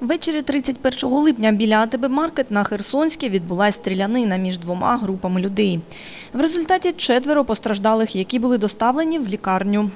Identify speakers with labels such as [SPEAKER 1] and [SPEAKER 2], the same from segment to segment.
[SPEAKER 1] Ввечері 31 липня біля АТБ Маркет на Херсонській відбулася стрілянина між двома групами людей. В результаті четверо постраждалих, які були доставлені в лікарню.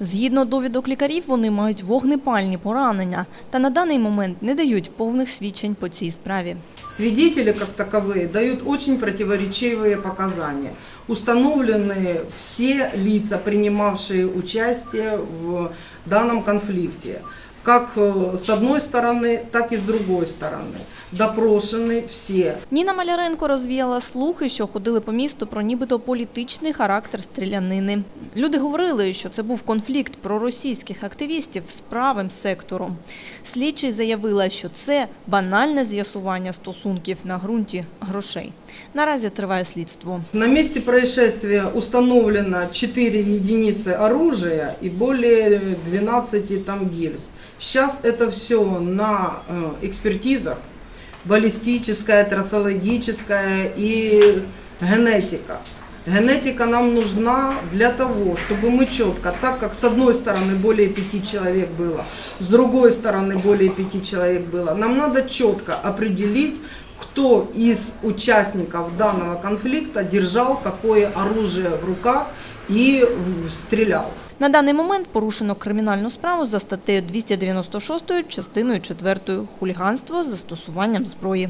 [SPEAKER 1] Згідно довідок лікарів, вони мають вогнепальні поранення та на даний момент не дають повних свідчень по цій справі.
[SPEAKER 2] Свидетели, как таковые, дают очень противоречивые показания. Установлены все лица, принимавшие участие в данном конфликте. Как э, с одной стороны, так и с другой стороны. Допрошены все.
[SPEAKER 1] Ніна Маляренко розвіяла слухи, що ходили по місту про нібито політичний характер стрілянини. Люди говорили, що це був конфлікт проросійських активістів з правим сектором. Слідчий заявила, що це банальне з'ясування стосунків на ґрунті грошей. Наразі триває слідство.
[SPEAKER 2] На месте происшествия установлено 4 единицы оружия и более 12 там гильз. Сейчас это все на э, экспертизах, баллистическая, трассологическая и генетика. Генетика нам нужна для того, чтобы мы четко, так как с одной стороны более пяти человек было, с другой стороны более пяти человек было, нам надо четко определить, кто из участников данного конфликта держал какое оружие в руках и стрелял.
[SPEAKER 1] На даний момент порушено кримінальну справу за статтею 296 частиною 4 хуліганство з застосуванням зброї.